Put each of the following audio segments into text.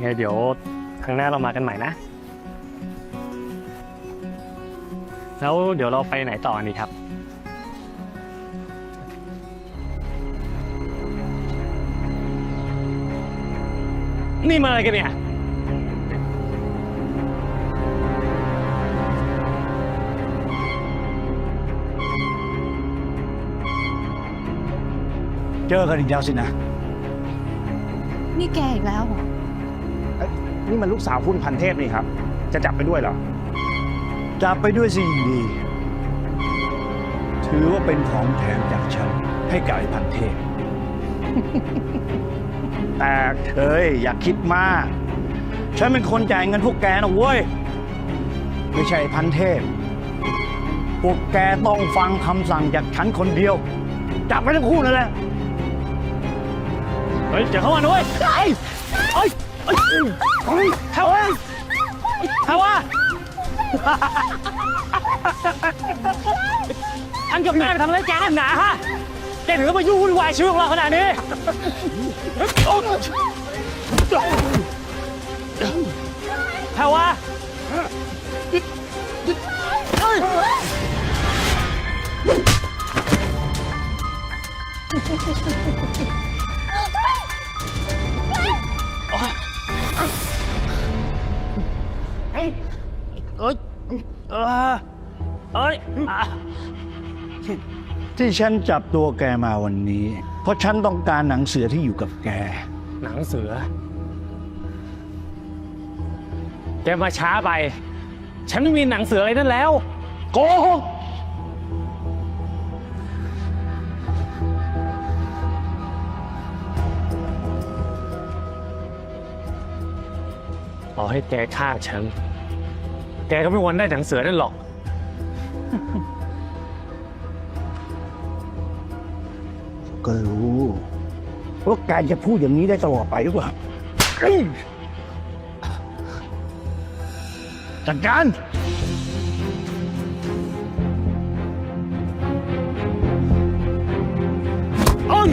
ไงเดี๋ยวครั้งหน้าเรามากันใหม่นะ แล้วเดี๋ยวเราไปไหนต่อดีครับ นี่มาอะไรกันเนี่ยเจอกันอีกแล้วสินะ นี่แกอีกแล้วเหรอ นี่มันลูกสาวคุณพันเทพนี่ครับ จะจับไปด้วยเหรอ จับไปด้วยสิยิ่งดี ถือว่าเป็นของแถมจากฉันให้กับไอ้พันเทพ แต่เอ้ยอย่าคิดมาก ฉันเป็นคนจ่ายเงินพวกแกนะเว้ย ไม่ใช่ไอ้พันเทพ พวกแกต้องฟังคำสั่งจากฉันคนเดียว จับไปทั้งคู่นั่นแหละ เฮ้ยเดี๋ยวเข้ามาด้วยไอ้ไอ้ไอ้ไอ้ ฮาวาฮาวาฉันกับนายไปทำอะไรแกหนาฮะแกถึงต้องมายุ่งวุ่นวายชีวิตของเราขนาดนี้ฮาวา เอ้ยเอ้ยเอ้ยอะที่ฉันจับตัวแกมาวันนี้ เพราะฉันต้องการหนังเสือที่อยู่กับแก หนังเสือ แกมาช้าไป ฉันไม่มีหนังเสืออะไรนั่นแล้ว โกหกต่อให้แกฆ่าฉัน แกก็ไม่มีวันได้หนังเสือนั่นหรอก ก็รู้ว่าแกจะพูดอย่างนี้ได้ตลอดไปหรือเปล่าเอ้ยจัดการเอ้ย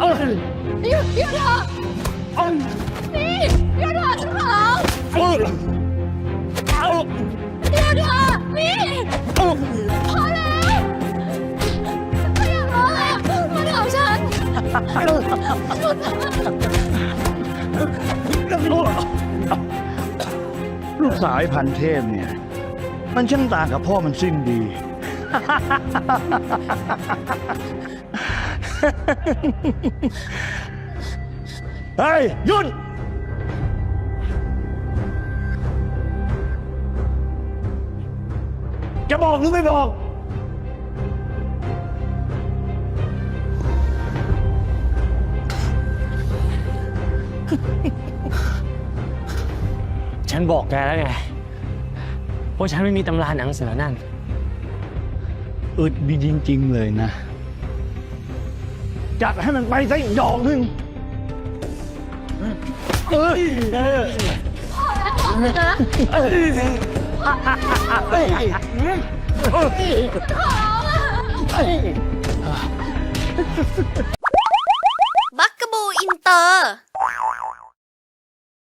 เอ้ยหยุดหยุดเถอะ เอ้ยพอแล้วไม่อยากร้องแล้วมันเอาฉันหยุดเถอะลูกสาวไอ้พันเทพเนี่ย มันช่างต่างกับพ่อมันสิ้นดี เฮ้ยหยุด จะบอกหรือไม่บอก ฉันบอกแกแล้วไงว่าฉันไม่มีตำราหนังเสือนั่น อึดดีจริง ๆ เลยนะ จัดให้มันไปสักอีกดอกหนึ่งเอ้ยเอ้ยนะเอ้ยเอ้ย บักกะบูอินเตอร์